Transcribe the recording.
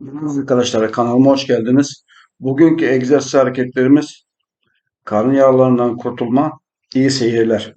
Merhaba Arkadaşlar kanalıma hoş geldiniz. Bugünkü egzersiz hareketlerimiz karın yağlarından kurtulma, iyi seyirler.